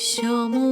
Show.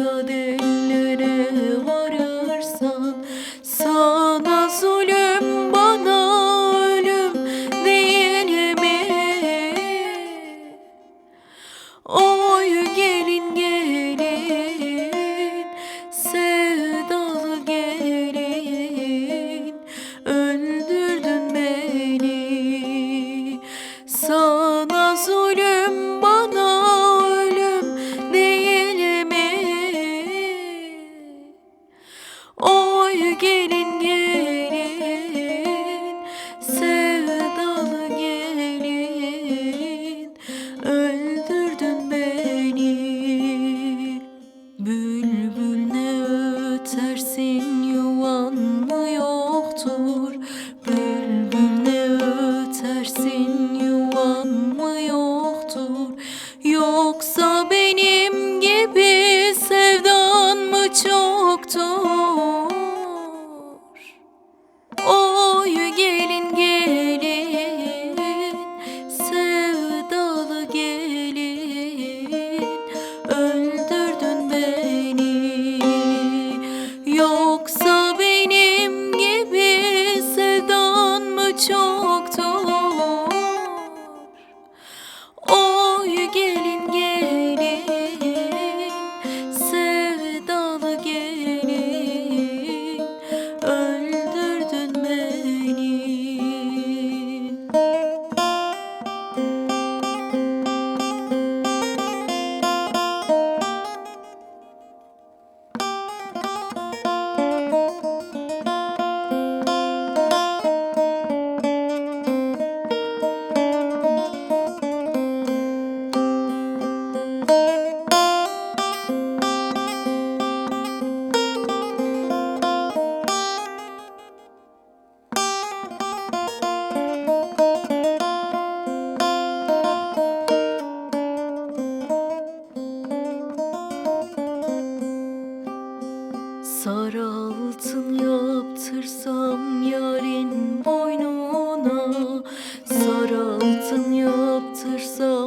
ya varırsan sana zulüm bana ölüm değil mi? Gelin gelin sevdalı gelin öldürdün beni sana zulüm otur. Sarı altın yaptırsam yarın boynuna. Sarı altın yaptırsam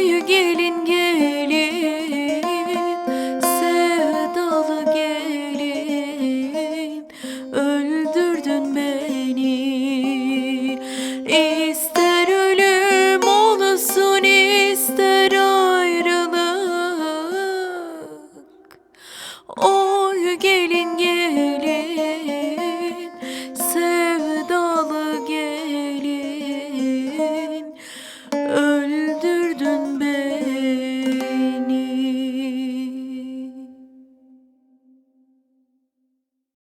Oy gelin